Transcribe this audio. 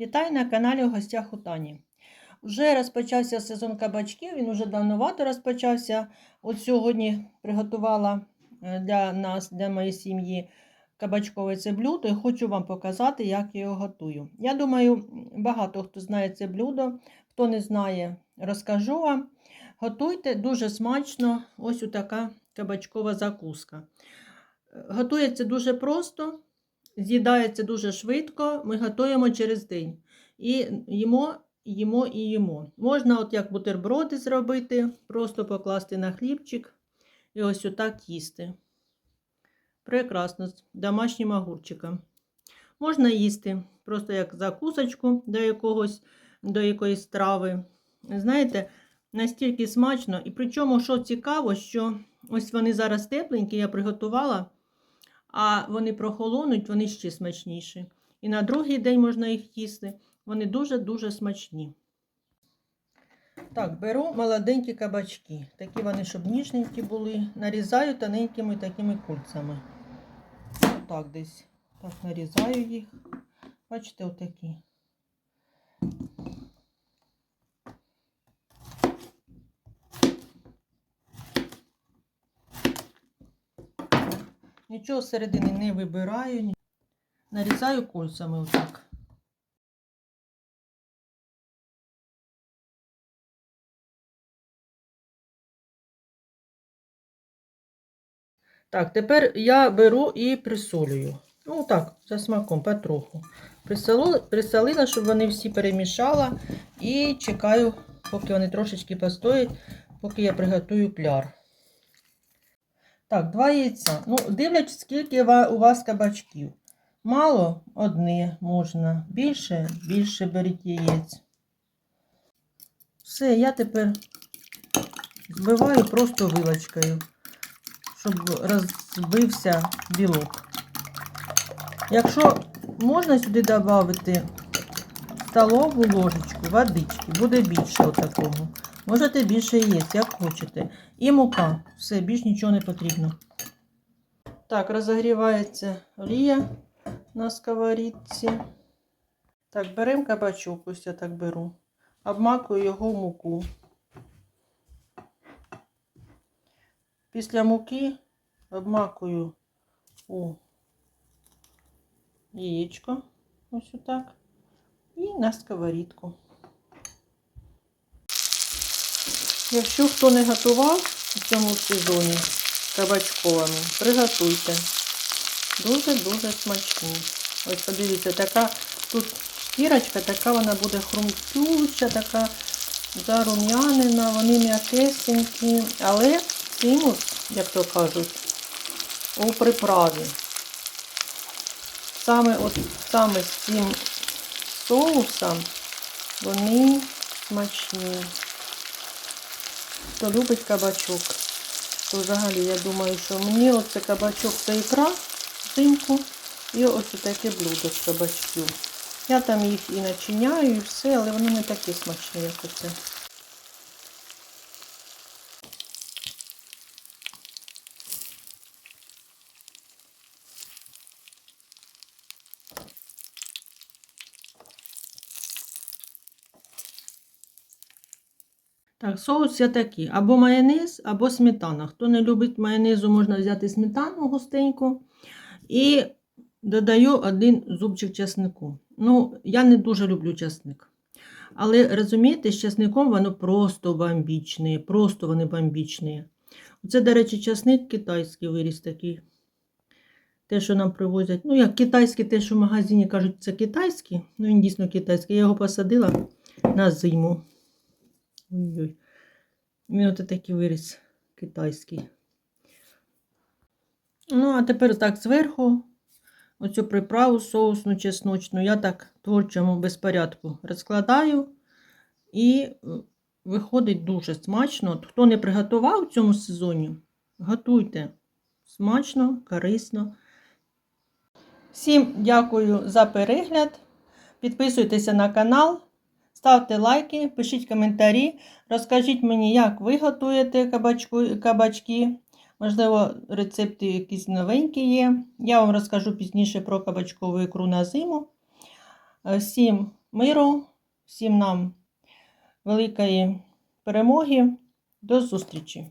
Вітаю на каналі у гостях у Тані. Вже розпочався сезон кабачків, він уже давновато розпочався. От сьогодні приготувала е, для нас, для моєї сім'ї, кабачкове це блюдо і хочу вам показати, як я його готую. Я думаю, багато хто знає це блюдо. Хто не знає, розкажу вам. Готуйте дуже смачно, ось така кабачкова закуска. Е, Готується дуже просто. З'їдається дуже швидко, ми готуємо через день. І їмо, їмо і їмо. Можна, от як бутерброди зробити, просто покласти на хлібчик і ось отак їсти. Прекрасно, з домашнім огурчиком. Можна їсти просто як закусочку до якогось, до якоїсь страви. Знаєте, настільки смачно. І причому, що цікаво, що ось вони зараз тепленькі, я приготувала а вони прохолонуть, вони ще смачніші. І на другий день можна їх їсти. Вони дуже-дуже смачні. Так, беру молоденькі кабачки. Такі вони, щоб ніжненькі були. Нарізаю тоненькими такими кульцями. Отак десь. Так, нарізаю їх. Бачите, отакі. Нічого середини не вибираю, нарізаю кольцями отак. Так, тепер я беру і присолюю. Ну так, за смаком, потроху. Присолила, щоб вони всі перемішала. І чекаю, поки вони трошечки постоять, поки я приготую кляр. Так, два яйця. Ну, дивлячись, скільки у вас кабачків. Мало одне можна. Більше, більше беріть яєць. Все, я тепер збиваю просто вилочкою, щоб розбився білок. Якщо можна сюди додати столову ложечку водички, буде більше отакого. Можете більше яєць, як хочете. І мука. Все, більш нічого не потрібно. Так, розогрівається олія на сковорідці. Так, беремо кабачок, ось я так беру. Обмакую його в муку. Після муки обмакую у яєчко. Ось отак. І на сковорідку. Якщо хто не готував у цьому сезоні кабачковими, приготуйте. Дуже-дуже смачні. Ось подивіться, така тут шкірочка, така вона буде хрумтюча, така зарум'янена, вони м'якесенькі, але цимус, як то кажуть, у приправі. Саме от саме з цим соусом вони смачні. Хто любить кабачок, то взагалі я думаю, що мені оце кабачок та ікра взимку і ось таке блюдо з кабачків. Я там їх і начиняю, і все, але вони не такі смачні, як оце. Так, соус я такий. Або майонез, або сметана. Хто не любить майонезу, можна взяти сметану густеньку. І додаю один зубчик чеснику. Ну, я не дуже люблю чесник. Але розумієте, з чесником воно просто бомбічне, просто вони бомбічні. Це, до речі, чесник китайський виріс такий. Те, що нам привозять. Ну, як китайський, те, що в магазині кажуть, це китайський. Ну, він дійсно китайський. Я його посадила на зиму. Ой-ой. Він от такий виріс китайський. Ну, а тепер так зверху оцю приправу соусну чесночну я так творчому безпорядку розкладаю. І виходить дуже смачно. От Хто не приготував в цьому сезоні, готуйте. Смачно, корисно. Всім дякую за перегляд. Підписуйтеся на канал. Ставте лайки, пишіть коментарі, розкажіть мені, як ви готуєте кабачку, кабачки. Можливо, рецепти якісь новенькі є. Я вам розкажу пізніше про кабачкову ікру на зиму. Всім миру, всім нам великої перемоги. До зустрічі!